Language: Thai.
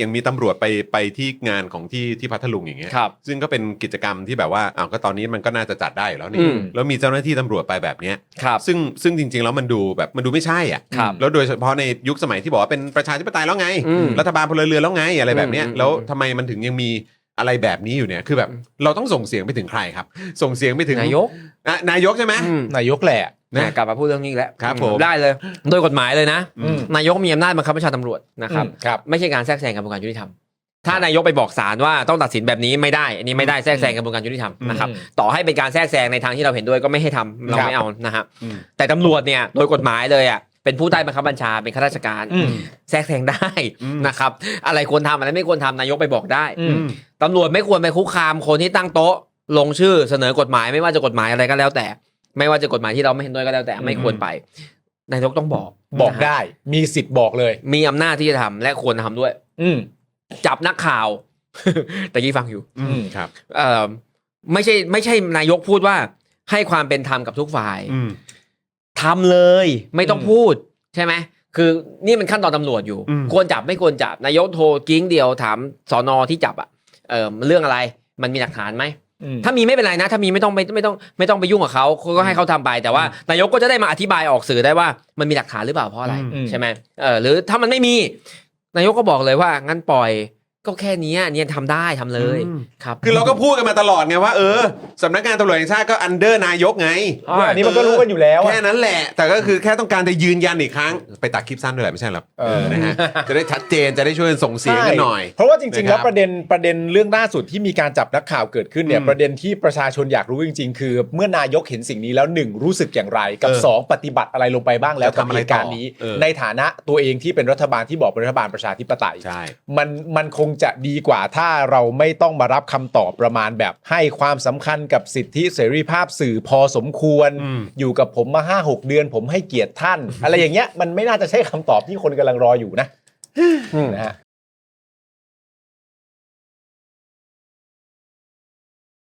ยังมีตำรวจไปไปที่งานของที่ที่พัทลุงอย่างเงี้ยครับซึ่งก็เป็นกิจกรรมที่แบบว่าอ้าวก็ตอนนี้มันก็น่าจะจัดได้อยู่แล้วอืนี่มแล้วมีเจ้าหน้าที่ตำรวจไปแบบเนี้ยครับซึ่งซึ่งจริง ๆ แล้วมันดูแบบมันดูไม่ใช่อะครับแล้วโดยเฉพาะในยุคสมัยที่บอกว่าเป็นประชาธิปไตยแล้วไง อืมรัฐบาลพลเรือนแล้วไงอะไรแบบเนี้ยอืมแล้วทำไมมันถึงยังมีอะไรแบบนี้อยู่เนี่ยคือแบบเราต้องส่งเสียงไปถึงใครครับ ส่งเสียงไปถึงนายก อะนายกใช่ไหม อืม นายกแหละ นะนะกลับมาพูดเรื่องนี้อีกแล้วครับผม ได้เลย โดยกฎหมายเลยนะ อืม นายกมีอำนาจบังคับบัญชาตำรวจนะครับอืมครับ ไม่ใช่การแทรกแซงกระบวนการยุติธรรม ถ้านายกไปบอกศาลว่าต้องตัดสินแบบนี้ไม่ได้ อันนี้ไม่ได้แทรกแซงกระบวนการยุติธรรมนะครับ อืมต่อให้เป็นการแทรกแซงในทางที่เราเห็นด้วยก็ไม่ให้ทำเราครับไม่เอานะฮะอืม แต่ตำรวจเนี่ยโดยกฎหมายเลยอะเป็นผู้ใต้บังคับบัญชาเป็นข้าราชการ อืม แทรกแซงได้อืม นะครับ อะไรควรทำอะไรไม่ควรทำนายกไปบอกได้อืม ตำรวจไม่ควรไปคุกคามคนที่ตั้งโต๊ะ ลงชื่อเสนอกฎหมายไม่ว่าจะกฎหมายอะไรก็แล้วแต่ ไม่ว่าจะกฎหมายที่เราไม่เห็นด้วยก็แล้วแต่ไม่ควรไป นายกต้องบอกบอกนะฮะได้ มีสิทธิ์บอกเลย มีอำนาจที่จะทำและควรทำด้วย อืมจับนักข่าวแต่กี้ฟังอยู่ อืมครับ เอ่อไม่ใช่ไม่ใช่นายกพูดว่า ให้ความเป็นธรรมกับทุกฝ่ายอืมทำเลย ไม่ต้องอืมพูด ใช่ไหมคือนี่มันขั้นตอนตำรวจอยู่อืมควรจับไม่ควรจับ นายกโทรกิ้งเดียวถามสอนอที่จับอะเออเรื่องอะไร มันมีหลักฐานไหมอืม ถ้ามีไม่เป็นไรนะ ถ้ามีไม่ต้องไม่ไม่ต้องไม่ต้องไปยุ่งกับเขาเขาก็ให้เขาทำไปแต่ว่านายกก็จะได้มาอธิบายออกสื่อได้ว่ามันมีหลักฐานหรือเปล่าเพราะอะไรอืมใช่ไหมเออหรือถ้ามันไม่มี นายกก็บอกเลยว่างั้นปล่อย ก็แค่เนี้ยเนี่ยทำได้ทำเลยอืมครับ คือเราก็พูดกันมาตลอดไงว่าเออสำนักงานตำรวจแห่งชาติก็อันเดอร์นายกไงอันนี้มันก็รู้กันอยู่แล้วอะแค่นั้นแหละ แต่ก็คือแค่ต้องการจะยืนยันอีกครั้ง ไปตัดคลิปสั้นด้วยแหละไม่ใช่หรอเออนะฮะจะได้ชัดเจนจะได้ช่วยส่งเสียงกันหน่อยใช่เพราะว่าจริงๆนะครับแล้วประเด็นประเด็นเรื่องล่าสุดที่มีการจับนักข่าวเกิดขึ้นเนี่ยอืมประเด็นที่ประชาชนอยากรู้จริง ๆ คือ เมื่อนายกเห็นสิ่งนี้แล้วหนึ่งรู้สึกอย่างไร กับเออสองปฏิบัติอะไรลงไปบ้างแล้วจะกับทำอะไรเหตุการณ์นี้ต่อเออในฐานะตัวเองที่เป็นรัฐบาลที่บอกเป็นรัฐบาลประชาธิปไตยใช่มันมันคงจะดีกว่าถ้าเราไม่ต้องมารับคำตอบประมาณแบบ ให้ความสำคัญกับสิทธิเสรีภาพสื่อพอสมควรอืมอยู่กับผมมาห้าหกเดือน ผมให้เกียรติท่าน อะไรอย่างเงี้ยมันไม่น่าจะใช่คำตอบที่คนกำลังรออยู่นะนะฮะ